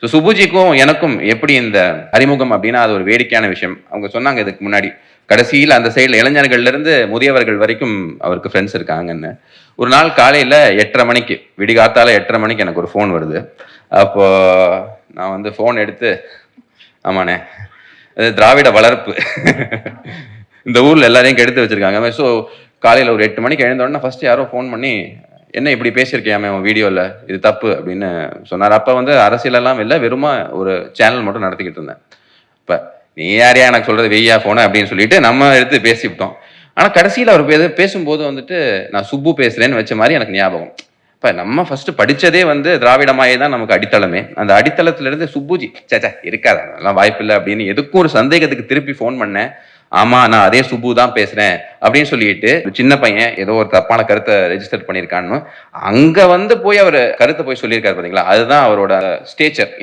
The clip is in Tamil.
ஸோ சுபுஜிக்கும் எனக்கும் எப்படி இந்த அறிமுகம் அப்படின்னா அது ஒரு வேடிக்கையான விஷயம். அவங்க சொன்னாங்க இதுக்கு முன்னாடி கடைசியில் அந்த சைடில் இளைஞர்கள்ல இருந்து முதியவர்கள் வரைக்கும் அவருக்கு ஃப்ரெண்ட்ஸ் இருக்காங்கன்னு. ஒரு நாள் காலையில் எட்டரை மணிக்கு விடிகாத்தால எட்டரை மணிக்கு எனக்கு ஒரு ஃபோன் வருது. அப்போ நான் வந்து ஃபோன் எடுத்து ஆமாண்ணே அது திராவிட வளர்ப்பு. இந்த ஊரில் எல்லாரையும் கெடுத்து வச்சிருக்காங்க. ஸோ காலையில் ஒரு எட்டு மணிக்கு எழுந்தோடனே ஃபஸ்ட்டு யாரோ ஃபோன் பண்ணி என்ன இப்படி பேசியிருக்கியாமே உன் வீடியோவில் இது தப்பு அப்படின்னு சொன்னார். அப்போ வந்து அரசியலெல்லாம் இல்லை வெறுமா ஒரு சேனல் மட்டும் நடத்திக்கிட்டு இருந்தேன். இப்போ நீ யாரையா எனக்கு சொல்கிறது வெய்யா ஃபோனை அப்படின்னு சொல்லிட்டு நம்ம எடுத்து பேசிவிட்டோம். ஆனால் கடைசியில் அவர் பே- பேசும்போது வந்துட்டு நான் சுப்பு பேசுகிறேன்னு வச்ச மாதிரி எனக்கு ஞாபகம். இப்போ நம்ம ஃபஸ்ட்டு படித்ததே வந்து திராவிடமாயே தான் நமக்கு அடித்தளமே. அந்த அடித்தளத்துலேருந்து சுப்புஜி சேச்சா இருக்காது அதெல்லாம் வாய்ப்பில்லை அப்படின்னு எதுக்கும் ஒரு சந்தேகத்துக்கு திருப்பி ஃபோன் பண்ணேன். ஆமா நான் அதே சுபு தான் பேசுறேன் அப்படின்னு சொல்லிட்டு சின்ன பையன் ஏதோ ஒரு தப்பான கருத்தை ரெஜிஸ்டர் பண்ணியிருக்கான்னு அங்க வந்து போய் அவர் கருத்தை போய் சொல்லியிருக்காரு பாத்தீங்களா? அதுதான் அவரோட ஸ்டேச்சர்